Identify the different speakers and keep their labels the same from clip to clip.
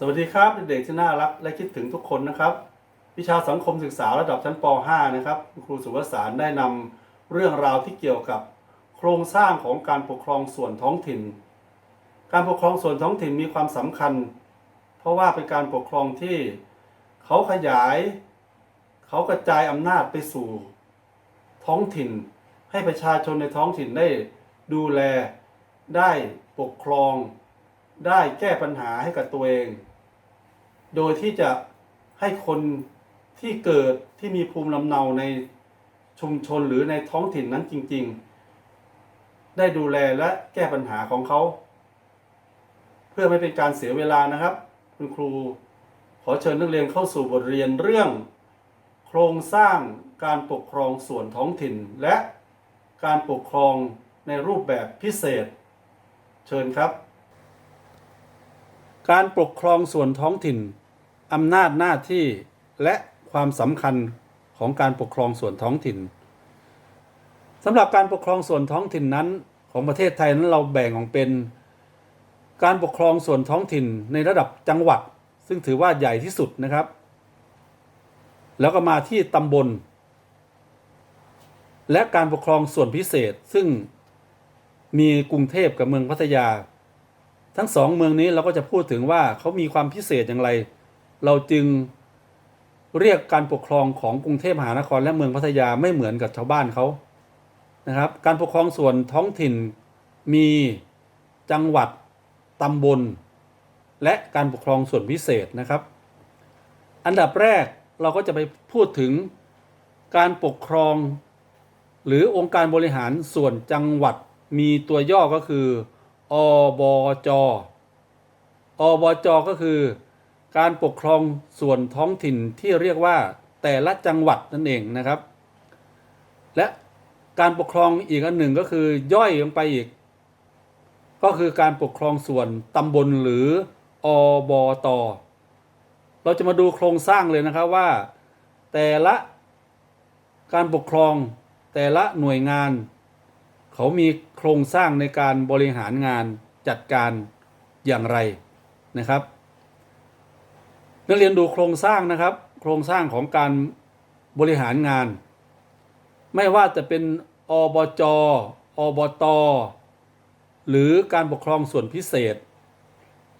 Speaker 1: สวัสดีครับเด็กๆที่น่ารักและคิดถึงทุกคนนะครับ วิชาสังคมศึกษาระดับชั้นป .5 นะครับครูสุวสารได้นำเรื่องราวที่เกี่ยวกับ โครงสร้างของการปกครองส่วนท้องถิ่น การปกครองส่วนท้องถิ่นมีความสำคัญ เพราะว่าเป็นการปกครองที่เขาขยาย เขากระจายอำนาจไปสู่ท้องถิ่น ให้ประชาชนในท้องถิ่นได้ดูแลได้ปกครอง ได้แก้ปัญหาให้กับตัวเอง โดยที่จะให้คนที่เกิดที่มีภูมิลำเนาในชุมชนหรือในท้องถิ่นนั้นจริง ๆ ได้ดูแลและแก้ปัญหาของเขา เพื่อไม่เป็นการเสียเวลานะครับ คุณครูขอเชิญนักเรียนเข้าสู่บทเรียนเรื่อง โครงสร้างการปกครองส่วนท้องถิ่น และการปกครองในรูปแบบพิเศษ เชิญครับ การปกครองส่วนท้องถิ่นอำนาจหน้าที่และความสำคัญของการปกครองส่วนท้องถิ่นสำหรับการปกครองส่วนท้องถิ่นนั้น ของประเทศไทยนั้นเราแบ่งออกเป็น การปกครองส่วนท้องถิ่นในระดับจังหวัด ซึ่งถือว่าใหญ่ที่สุดนะครับ แล้วก็มาที่ตำบล และการปกครองส่วนพิเศษซึ่งมีกรุงเทพกับเมืองพัทยา ทั้งสองเมืองนี้เราก็จะพูดถึงว่าเขามีความพิเศษอย่างไร เราจึงเรียกการปกครองของกรุงเทพมหานครและเมืองพัทยาไม่เหมือนกับชาวบ้านเขานะครับ การปกครองส่วนท้องถิ่นมีจังหวัดตำบล และการปกครองส่วนพิเศษนะครับ อันดับแรกเราก็จะไปพูดถึงการปกครอง หรือองค์การบริหารส่วนจังหวัดมีตัวย่อก็คือ อบจ อบจ ก็คือ การปกครองส่วนท้องถิ่นที่เรียกว่าแต่ละจังหวัดนั่นเองนะครับ และการปกครองอีกอันหนึ่งก็คือย่อยลงไปอีก ก็คือการปกครองส่วนตำบลหรืออบต เราจะมาดูโครงสร้างเลยนะครับว่า แต่ละการปกครองแต่ละหน่วยงาน เขามีโครงสร้างในการบริหารงานจัดการอย่างไรนะครับ นักเรียนดูโครงสร้างนะครับ โครงสร้างของการบริหารงาน ไม่ว่าจะเป็นอบจอบต หรือการปกครองส่วนพิเศษ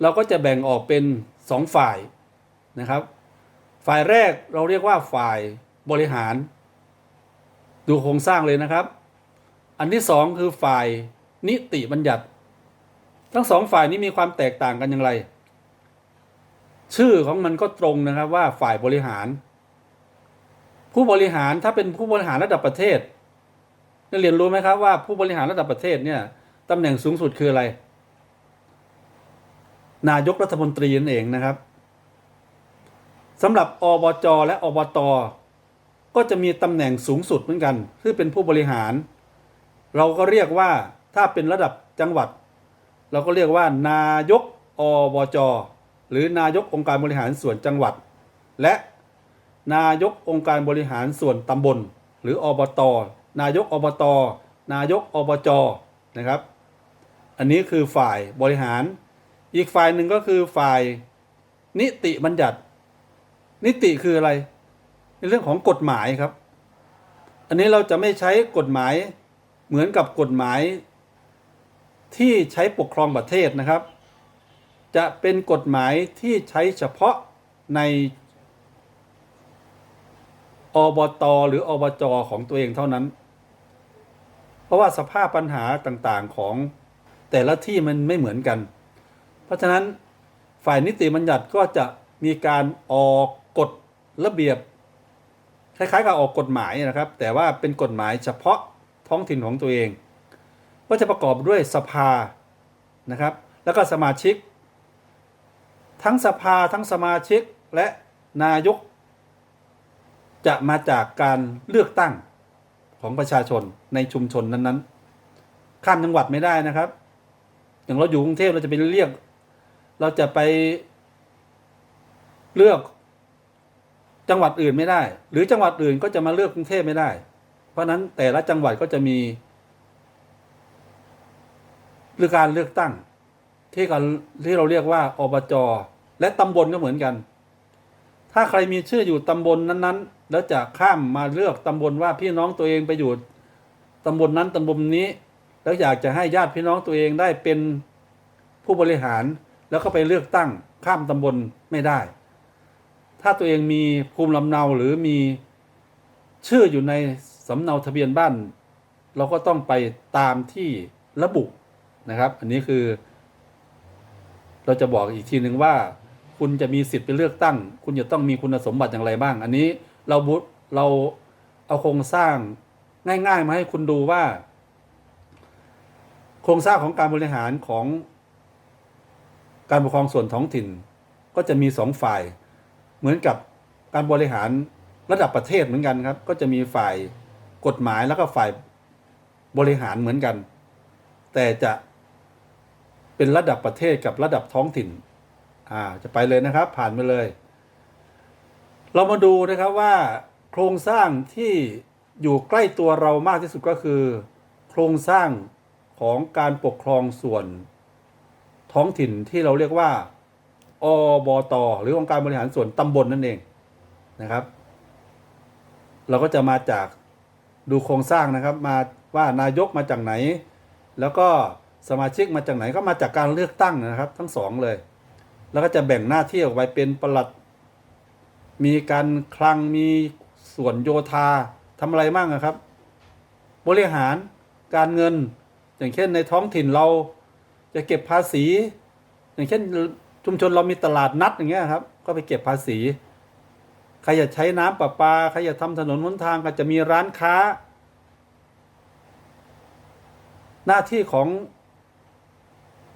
Speaker 1: เราก็จะแบ่งออกเป็นสองฝ่ายนะครับ ฝ่ายแรกเราเรียกว่าฝ่ายบริหาร ดูโครงสร้างเลยนะครับ อันที่สองคือฝ่ายนิติบัญญัติ ทั้งสองฝ่ายนี้มีความแตกต่างกันอย่างไร ชื่อของมันก็ตรงนะครับว่าฝ่ายบริหาร ผู้บริหารถ้าเป็นผู้บริหารระดับประเทศนักเรียนรู้ไหมครับว่าผู้บริหารระดับประเทศเนี่ยตำแหน่งสูงสุดคืออะไร นายกรัฐมนตรีนั่นเองนะครับสำหรับอบจและอบตก็จะมีตำแหน่งสูงสุดเหมือนกันที่เป็นผู้บริหาร เราก็เรียกว่าถ้าเป็นระดับจังหวัด เราก็เรียกว่านายกอบจหรือนายกองค์การบริหารส่วนจังหวัด และนายกองค์การบริหารส่วนตำบล หรืออบต นายกอบต นายกอบจนะครับ อันนี้คือฝ่ายบริหาร อีกฝ่ายหนึ่งก็คือฝ่ายนิติบัญญัติ นิติคืออะไร ในเรื่องของกฎหมายครับ อันนี้เราจะไม่ใช้กฎหมาย เหมือนกับกฎหมายที่ใช้ปกครองประเทศนะครับ จะเป็นกฎหมายที่ใช้เฉพาะในอบตหรืออบจของตัวเองเท่านั้น เพราะว่าสภาพปัญหาต่างๆของแต่ละที่มันไม่เหมือนกัน เพราะฉะนั้นฝ่ายนิติบัญญัติก็จะมีการออกกฎระเบียบ คล้ายๆกับออกกฎหมายนะครับ แต่ว่าเป็นกฎหมายเฉพาะ ท้องถิ่นของตัวเอง ก็จะประกอบด้วยสภานะครับ แล้วก็สมาชิก ทั้งสภาทั้งสมาชิกและนายก จะมาจากการเลือกตั้งของประชาชนในชุมชนนั้นๆ ข้ามจังหวัดไม่ได้นะครับ อย่างเราอยู่กรุงเทพเราจะไปเรียก เราจะไปเลือกจังหวัดอื่นไม่ได้ หรือจังหวัดอื่นก็จะมาเลือกกรุงเทพไม่ได้ ราะนั้นแต่ละจังหวัดก็จะมีหรือการเลือกตั้ง ที่กันที่เราเรียกว่าอบจและตำบลก็เหมือนกัน ถ้าใครมีชื่ออยู่ตำบลนั้นๆ แล้วจะข้ามมาเลือกตำบลว่าพี่น้องตัวเองไปอยู่ตำบลนั้นตำบลนี้ แล้วอยากจะให้ญาติพี่น้องตัวเองได้เป็นผู้บริหารแล้วก็ไปเลือกตั้งข้ามตำบลไม่ได้ ถ้าตัวเองมีภูมิลำเนาหรือมีชื่ออยู่ใน สำเนาทะเบียนบ้าน เราก็ต้องไปตามที่ระบุนะครับ อันนี้คือ เราจะบอกอีกทีหนึ่งว่า คุณจะมีสิทธิ์ไปเลือกตั้ง คุณจะต้องมีคุณสมบัติอย่างไรบ้าง อันนี้เราบุเราเอาโครงสร้างง่ายๆมาให้คุณดูว่า โครงสร้างของการบริหารของการปกครองส่วนท้องถิ่น ก็จะมีสองฝ่าย เหมือนกับการบริหารระดับประเทศเหมือนกันครับ ก็จะมีฝ่าย กฎหมายแล้วก็ฝ่ายบริหารเหมือนกัน แต่จะเป็นระดับประเทศกับระดับท้องถิ่น อ่า จะไปเลยนะครับ ผ่านไปเลย เรามาดูนะครับว่า โครงสร้างที่อยู่ใกล้ตัวเรามากที่สุดก็คือ โครงสร้างของการปกครองส่วนท้องถิ่นที่เราเรียกว่าอบตหรือองค์การบริหารส่วนตำบลนั่นเองนะครับ เราก็จะมาจาก ดูโครงสร้างนะครับ มาว่านายกมาจากไหน แล้วก็สมาชิกมาจากไหนก็มาจากการเลือกตั้งนะครับ ทั้งสองเลย แล้วก็จะแบ่งหน้าที่ออกไปเป็นประหลัด มีการคลังมีส่วนโยธาทำอะไรบ้างอะครับ บริหารการเงิน อย่างเช่นในท้องถิ่นเราจะเก็บภาษี อย่างเช่นชุมชนเรามีตลาดนัดอย่างเงี้ยครับ ก็ไปเก็บภาษี ใครอยากใช้น้ำประปาใครอยากทำถนนหนทางก็จะมีร้านค้า หน้าที่ของ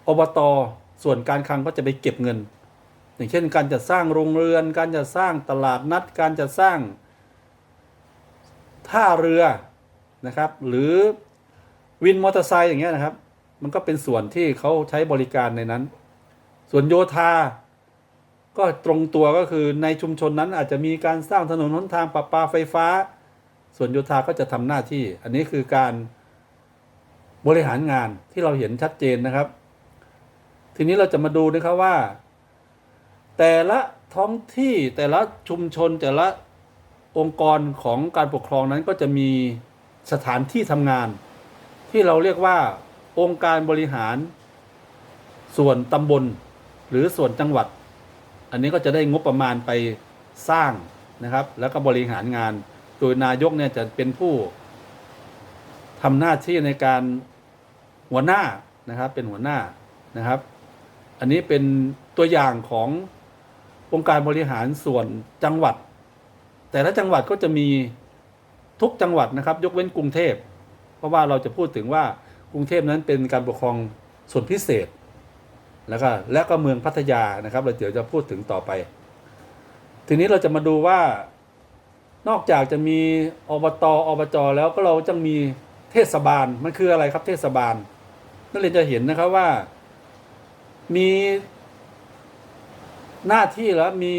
Speaker 1: อบตส่วนการคลังก็จะไปเก็บเงิน อย่างเช่น การจะสร้างโรงเรือน การจะสร้างตลาดนัด การจะสร้างท่าเรือนะครับ หรือวินมอเตอร์ไซค์อย่างเงี้ยนะครับ มันก็เป็นส่วนที่เขาใช้บริการในนั้น ส่วนโยธา ก็ตรงตัวก็คือในชุมชนนั้นอาจจะมีการสร้างถนนหนทางประปาไฟฟ้า ส่วนโยธาก็จะทำหน้าที่ อันนี้คือการบริหารงานที่เราเห็นชัดเจนนะครับ ทีนี้เราจะมาดูนะครับว่า แต่ละท้องที่แต่ละชุมชนแต่ละองค์กรของการปกครองนั้นก็จะมีสถานที่ทำงาน ที่เราเรียกว่า องค์การบริหาร ส่วนตำบล หรือส่วนจังหวัด อันนี้ก็จะได้งบประมาณไปสร้างนะครับ แล้วก็บริหารงาน โดยนายกเนี่ยจะเป็นผู้ทำหน้าที่ในการหัวหน้านะครับ เป็นหัวหน้านะครับ อันนี้เป็นตัวอย่างขององค์การบริหารส่วนจังหวัด แต่ละจังหวัดก็จะมีทุกจังหวัดนะครับ ยกเว้นกรุงเทพ เพราะว่าเราจะพูดถึงว่ากรุงเทพนั้นเป็นการปกครองส่วนพิเศษ แล้วก็และก็เมืองพัทยานะครับเราเดี๋ยวจะพูดถึงต่อไป ทีนี้เราจะมาดูว่านอกจากจะมีอบตอบจแล้วก็เราจะมีเทศบาลมันคืออะไรครับเทศบาลนักเรียนจะเห็นนะครับว่า มีหน้าที่แล้วมี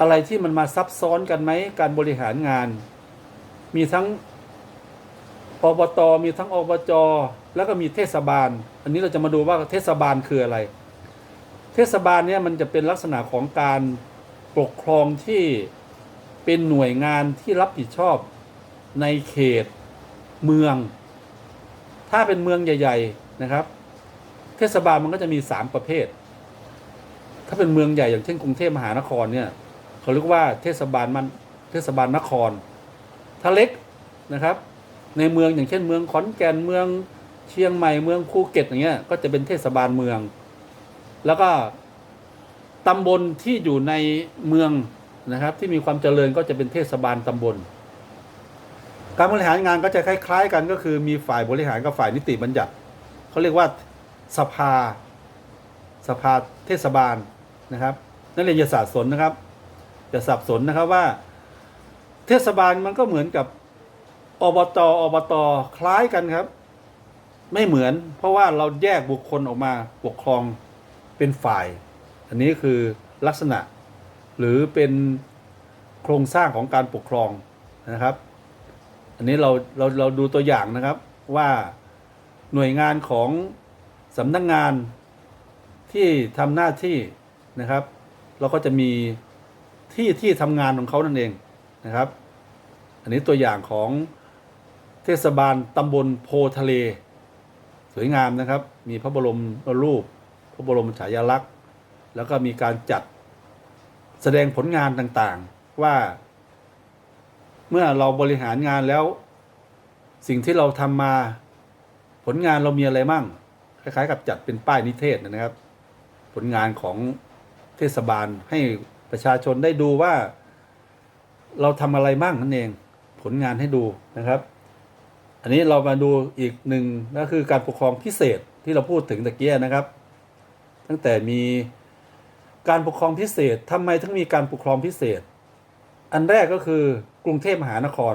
Speaker 1: อะไรที่มันมาซับซ้อนกันไหมการบริหารงาน มีทั้งอบตมีทั้งอบจ แล้วก็มีเทศบาล อันนี้เราจะมาดูว่าเทศบาลคืออะไร เทศบาลเนี่ยมันจะเป็นลักษณะของการปกครองที่เป็นหน่วยงานที่รับผิดชอบในเขตเมือง ถ้าเป็นเมืองใหญ่ ๆนะครับ เทศบาลมันก็จะมีสามประเภท ถ้าเป็นเมืองใหญ่อย่างเช่นกรุงเทพมหานครเนี่ยเขาเรียกว่าเทศบาลมันเทศบาลนคร ถ้าเล็กนะครับ ในเมืองอย่างเช่นเมืองขอนแก่นเมือง เชียงใหม่เมืองภูเก็ตอย่างเงี้ย ก็จะเป็นเทศบาลเมือง แล้วก็ตำบลที่อยู่ในเมืองนะครับ ที่มีความเจริญก็จะเป็นเทศบาลตำบล การบริหารงานก็จะคล้าย ๆ กันก็คือมีฝ่ายบริหารกับฝ่ายนิติบัญญัติเขาเรียกว่าสภา สภาเทศบาลนะครับนักเรียนอย่าสับสนนะครับอย่าสับสนนะครับว่า เทศบาลมันก็เหมือนกับอบตอบตคล้ายกันครับ ไม่เหมือน เพราะว่าเราแยกบุคคลออกมาปกครองเป็นฝ่าย อันนี้คือลักษณะ หรือเป็นโครงสร้างของการปกครองนะครับ อันนี้เราเราเราดูตัวอย่างนะครับว่าหน่วยงานของสำนักงงานที่ทำหน้าที่นะครับ เราก็จะมีที่ที่ทำงานของเขานั่นเองนะครับ อันนี้ตัวอย่างของเทศบาลตำบลโพทะเล สวยงามนะครับ มีพระบรมรูป พระบรมฉายาลักษณ์ แล้วก็มีการจัดแสดงผลงานต่างๆ ว่า เมื่อเราบริหารงานแล้ว สิ่งที่เราทำมาผลงานเรามีอะไรมั่ง คล้าย ๆ กับจัดเป็นป้ายนิเทศนะครับ ผลงานของเทศบาลให้ประชาชนได้ดูว่า เราทำอะไรบ้างนั่นเอง ผลงานให้ดูนะครับ อันนี้เรามาดูอีกหนึ่งก็คือการปกครองพิเศษที่เราพูดถึงตะเกียนะครับ ตั้งแต่มีการปกครองพิเศษทำไมถึงมีการปกครองพิเศษ อันแรกก็คือกรุงเทพมหานคร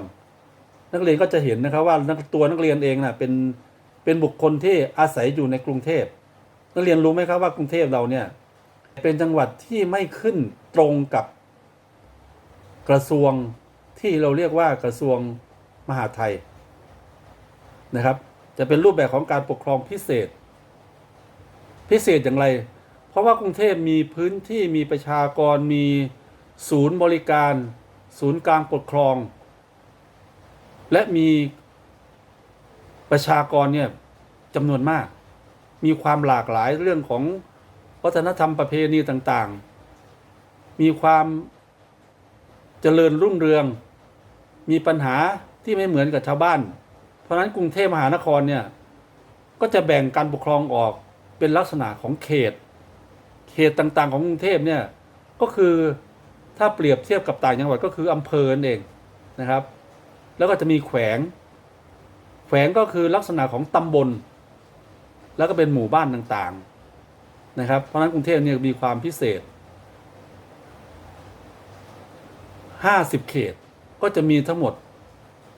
Speaker 1: นักเรียนก็จะเห็นนะครับว่านักตัวนักเรียนเองนะเป็นเป็นบุคคลที่อาศัยอยู่ในกรุงเทพนักเรียนรู้ไหมครับว่ากรุงเทพเราเนี่ยเป็นจังหวัดที่ไม่ขึ้นตรงกับกระทรวงที่เราเรียกว่ากระทรวงมหาไทย นะครับ จะเป็นรูปแบบของการปกครองพิเศษ พิเศษอย่างไร เพราะว่ากรุงเทพมีพื้นที่มีประชากรมีศูนย์บริการ ศูนย์กลางปกครอง และมีประชากรเนี่ยจำนวนมาก มีความหลากหลายเรื่องของวัฒนธรรมประเพณีต่างๆ มีความเจริญรุ่งเรือง มีปัญหาที่ไม่เหมือนกับชาวบ้าน ราะฉะนั้นกรุงเทพมหานครเนี่ยก็จะแบ่งการปกครองออกเป็นลักษณะของเขต เขตต่างๆของกรุงเทพเนี่ยก็คือถ้าเปรียบเทียบกับต่างจังหวัดก็คืออำเภอนั่นเองนะครับ แล้วก็จะมีแขวง แขวงก็คือลักษณะของตำบล แล้วก็เป็นหมู่บ้านต่างๆนะครับ เพราะนั้นกรุงเทพเนี่ยมีความพิเศษ 50 เขตก็จะมีทั้งหมด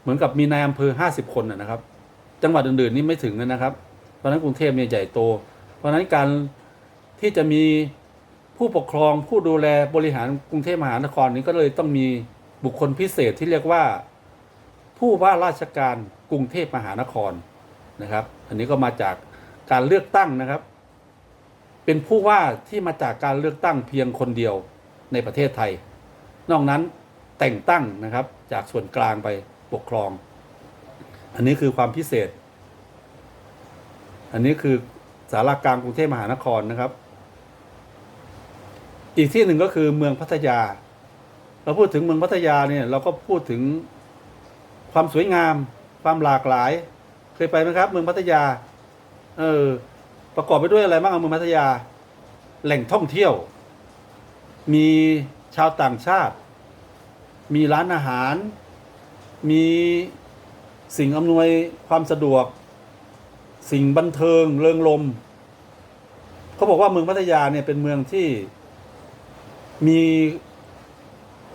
Speaker 1: เหมือนกับมีนายอำเภอ50คนนะนะครับ จังหวัดอื่นๆนี่ไม่ถึงนะครับ เพราะฉะนั้นกรุงเทพเนี่ยใหญ่โต เพราะฉะนั้นการที่จะมีผู้ปกครองผู้ดูแลบริหารกรุงเทพมหานครนี้ก็เลยต้องมีบุคคลพิเศษที่เรียกว่า ผู้ว่าราชการกรุงเทพมหานครนะครับ อันนี้ก็มาจากการเลือกตั้งนะครับ เป็นผู้ว่าที่มาจากการเลือกตั้งเพียงคนเดียวในประเทศไทย นอกนั้นแต่งตั้งนะครับจากส่วนกลางไป ปกครอง อันนี้คือความพิเศษ อันนี้คือสารากลางกรุงเทพมหานครนะครับ อีกที่หนึ่งก็คือเมืองพัทยา เราพูดถึงเมืองพัทยาเนี่ยเราก็พูดถึงความสวยงาม ความหลากหลาย เคยไปไหมครับ เมืองพัทยา เออ ประกอบไปด้วยอะไรบ้างอะเมืองพัทยา แหล่งท่องเที่ยว มีชาวต่างชาติ มีร้านอาหาร มีสิ่งอำนวยความสะดวก สิ่งบันเทิงเริงรมเขาบอกว่าเมืองพัทยาเนี่ยเป็นเมืองที่มี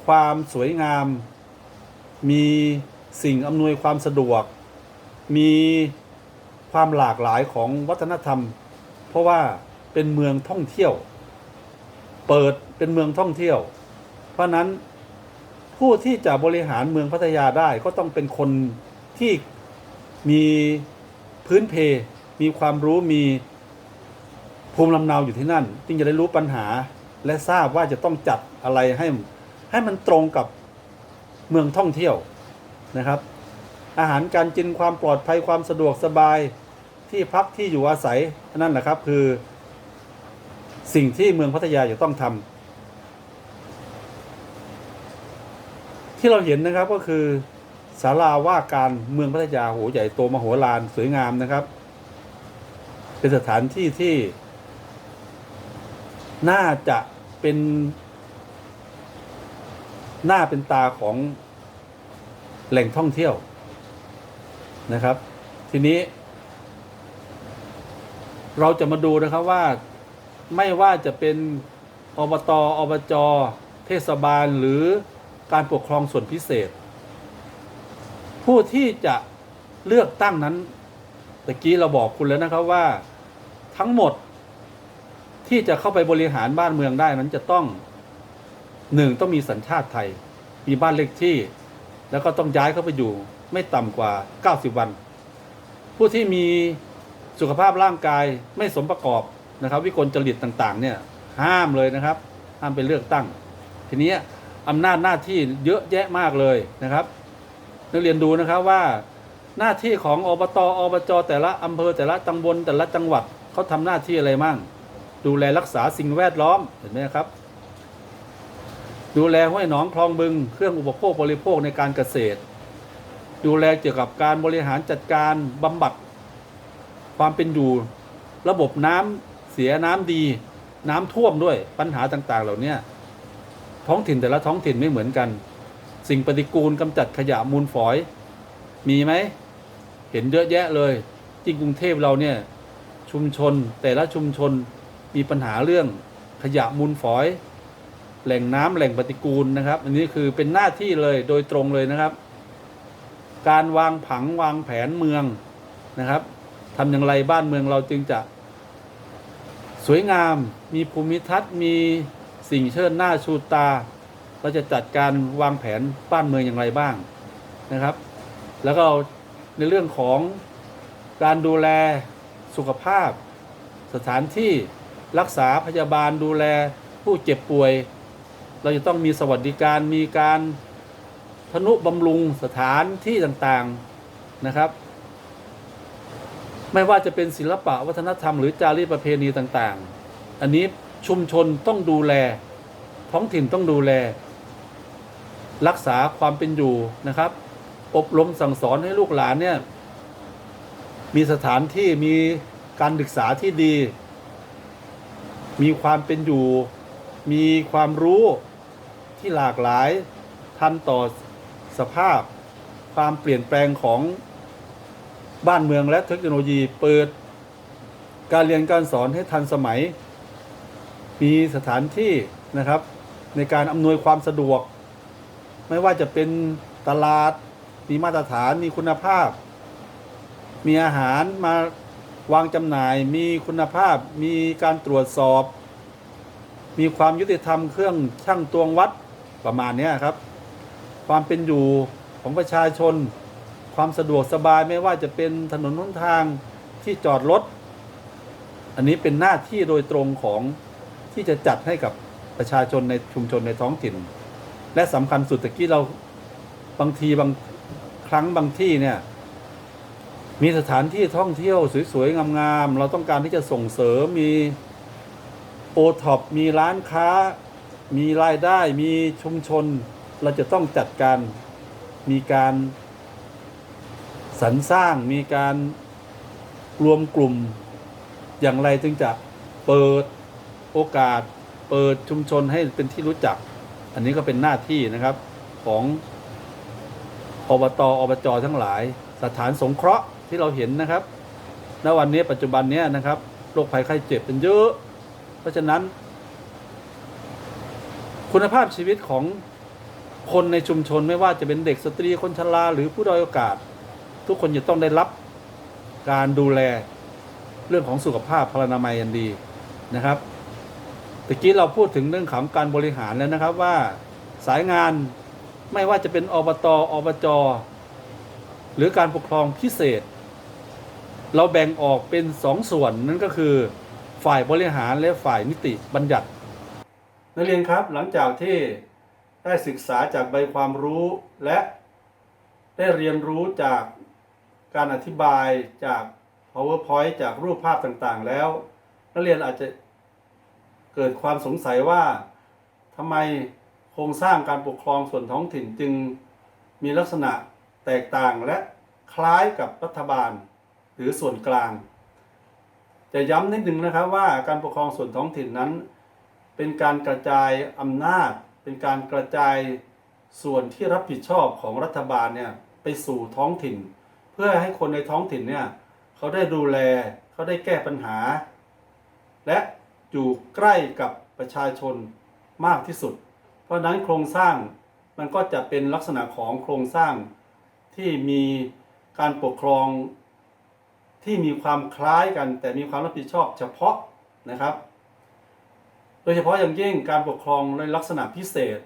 Speaker 1: ความสวยงาม มีสิ่งอำนวยความสะดวก มีความหลากหลายของวัฒนธรรม เพราะว่าเป็นเมืองท่องเที่ยว เปิดเป็นเมืองท่องเที่ยว เพราะนั้น ผู้ที่จะบริหารเมืองพัทยาได้ก็ต้องเป็นคนที่มีพื้นเพ มีความรู้มีภูมิลำเนาอยู่ที่นั่น จึงจะได้รู้ปัญหาและทราบว่าจะต้องจัดอะไรให้ให้มันตรงกับเมืองท่องเที่ยวนะครับ อาหารการกินความปลอดภัยความสะดวกสบายที่พักที่อยู่อาศัยนั่นแหละครับคือสิ่งที่เมืองพัทยาจะต้องทำ ที่เราเห็นนะครับก็คือศาลาว่าการเมืองพัทยาโหใหญ่โตมโหฬารสวยงามนะครับ เป็นสถานที่ที่ น่าจะเป็น หน้าเป็นตาของแหล่งท่องเที่ยวนะครับ ทีนี้ เราจะมาดูนะครับว่าไม่ว่าจะเป็นอบตอบจ เทศบาลหรือ การปกครองส่วนพิเศษ ผู้ที่จะเลือกตั้งนั้นตะกี้เราบอกคุณแล้วนะครับว่าทั้งหมดที่จะเข้าไปบริหารบ้านเมืองได้นั้นจะต้องหนึ่งต้องมีสัญชาติไทย มีบ้านเลขที่ แล้วก็ต้องย้ายเข้าไปอยู่ไม่ต่ำกว่า 90 วัน ผู้ที่มีสุขภาพร่างกายไม่สมประกอบนะครับ วิกลจริตต่าง ๆ เนี่ย ห้ามเลยนะครับ ห้ามไปเลือกตั้ง ทีนี้ อำนาจหน้าที่เยอะแยะมากเลยนะครับ นักเรียนดูนะครับว่า หน้าที่ของอบตอบจแต่ละอำเภอแต่ละตำบลแต่ละจังหวัดเขาทำหน้าที่อะไรมั่ง ดูแลรักษาสิ่งแวดล้อมเห็นไหมครับ ดูแลห้วยหนองคลองบึง เครื่องอุปโภคบริโภคในการเกษตร ดูแลเกี่ยวกับการบริหารจัดการบำบัดความเป็นอยู่ระบบน้ำเสียน้ำดี น้ำท่วมด้วยปัญหาต่างๆ เหล่านี้ ท้องถิ่นแต่ละท้องถิ่นไม่เหมือนกัน สิ่งปฏิกูลกำจัดขยะมูลฝอย มีไหม เห็นเยอะแยะเลยที่กรุงเทพเราเนี่ยชุมชนแต่ละชุมชนมีปัญหาเรื่องขยะมูลฝอย แหล่งน้ำแหล่งปฏิกูลนะครับ อันนี้คือเป็นหน้าที่เลยโดยตรงเลยนะครับ การวางผังวางแผนเมืองนะครับทำอย่างไรบ้านเมืองเราจึงจะ สวยงามมีภูมิทัศน์มี สิ่งเชิดหน้าชูตา เราจะจัดการวางแผนบ้านเมืองอย่างไรบ้างนะครับ แล้วก็ในเรื่องของการดูแลสุขภาพ สถานที่รักษาพยาบาลดูแลผู้เจ็บป่วย เราจะต้องมีสวัสดิการมีการทนุบำรุงสถานที่ต่างๆนะครับ ไม่ว่าจะเป็นศิลปะวัฒนธรรมหรือจารีตประเพณีต่างๆ อันนี้ ชุมชนต้องดูแล ท้องถิ่นต้องดูแล รักษาความเป็นอยู่นะครับ อบรมสั่งสอนให้ลูกหลานเนี่ยมีสถานที่มีการศึกษาที่ดี มีความเป็นอยู่ มีความรู้ที่หลากหลาย ทันต่อสภาพ ความเปลี่ยนแปลงของบ้านเมืองและเทคโนโลยีเปิด การเรียนการสอนให้ทันสมัย มีสถานที่นะครับ ในการอำนวยความสะดวก ไม่ว่าจะเป็นตลาด มีมาตรฐานมีคุณภาพ มีอาหารมาวางจำหน่าย มีคุณภาพ มีการตรวจสอบ มีความยุติธรรมเครื่องช่างตวงวัดประมาณนี้ครับ ความเป็นอยู่ของประชาชน ความสะดวกสบายไม่ว่าจะเป็นถนนหนทางที่จอดรถ อันนี้เป็นหน้าที่โดยตรงของ ที่จะจัดให้กับประชาชนในชุมชนในท้องถิ่น และสำคัญสุดตะกี้เราบางทีบางครั้งบางที่เนี่ยมีสถานที่ท่องเที่ยวสวยๆงามๆเราต้องการที่จะส่งเสริมมีโอท็อปมีร้านค้า มีรายได้มีชุมชน เราจะต้องจัดการมีการสรรสร้างมีการรวมกลุ่มอย่างไรจึงจะเปิด โอกาสเปิดชุมชนให้เป็นที่รู้จัก อันนี้ก็เป็นหน้าที่นะครับของอบตอบจทั้งหลาย สถานสงเคราะห์ที่เราเห็นนะครับณวันนี้ปัจจุบันนี้นะครับโรคภัยไข้เจ็บเป็นเยอะ เพราะฉะนั้น คุณภาพชีวิตของคนในชุมชนไม่ว่าจะเป็นเด็กสตรีคนชราหรือผู้ด้อยโอกาส ทุกคนจะต้องได้รับการดูแลเรื่องของสุขภาพพลานามัยอันดีนะครับ ตะกี้เราพูดถึงเรื่องของการบริหารแล้วนะครับว่าสายงานไม่ว่าจะเป็นอบตอบจ หรือการปกครองพิเศษ เราแบ่งออกเป็นสองส่วนนั่นก็คือ ฝ่ายบริหารและฝ่ายนิติบัญญัตินักเรียนครับหลังจากที่ได้ศึกษาจากใบความรู้และได้เรียนรู้จากการอธิบายจาก powerpoint จากรูปภาพต่างๆ แล้ว นักเรียนอาจจะ เกิดความสงสัยว่าทำไมโครงสร้างการปกครองส่วนท้องถิ่นจึงมีลักษณะแตกต่างและคล้ายกับรัฐบาลหรือส่วนกลาง จะย้ำนิดนึงนะครับว่าการปกครองส่วนท้องถิ่นนั้น เป็นการกระจายอำนาจ เป็นการกระจายส่วนที่รับผิดชอบของรัฐบาลเนี่ยไปสู่ท้องถิ่น เพื่อให้คนในท้องถิ่นเนี่ยเขาได้ดูแลเขาได้แก้ปัญหา และ อยู่ใกล้กับประชาชนมากที่สุด เพราะนั้นโครงสร้างมันก็จะเป็นลักษณะของโครงสร้างที่มีการปกครองที่มีความคล้ายกัน แต่มีความรับผิดชอบเฉพาะนะครับ โดยเฉพาะอย่างยิ่งการปกครองในลักษณะพิเศษ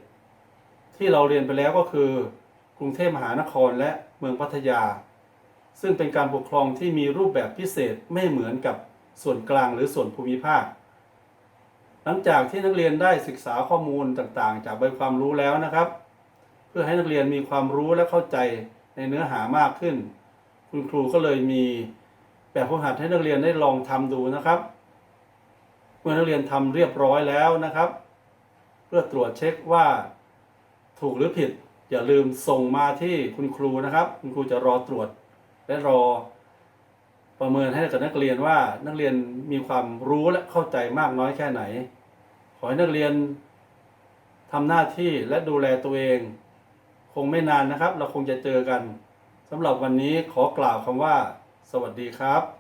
Speaker 1: ที่เราเรียนไปแล้วก็คือกรุงเทพมหานครและเมืองพัทยา ซึ่งเป็นการปกครองที่มีรูปแบบพิเศษไม่เหมือนกับส่วนกลางหรือส่วนภูมิภาค หลังจากที่นักเรียนได้ศึกษาข้อมูลต่างๆ จากใบความรู้แล้วนะครับ เพื่อให้นักเรียนมีความรู้และเข้าใจในเนื้อหามากขึ้น คุณครูก็เลยมีแบบฝึกหัดให้นักเรียนได้ลองทำดูนะครับ เมื่อนักเรียนทำเรียบร้อยแล้วนะครับ เพื่อตรวจเช็คว่าถูกหรือผิด อย่าลืมส่งมาที่คุณครูนะครับ คุณครูจะรอตรวจและรอ ประเมินให้กับนักเรียนว่านักเรียนมีความรู้และเข้าใจมากน้อยแค่ไหน ขอให้นักเรียนทำหน้าที่และดูแลตัวเอง คงไม่นานนะครับ เราคงจะเจอกันสำหรับวันนี้ขอกล่าวคำว่า สวัสดีครับ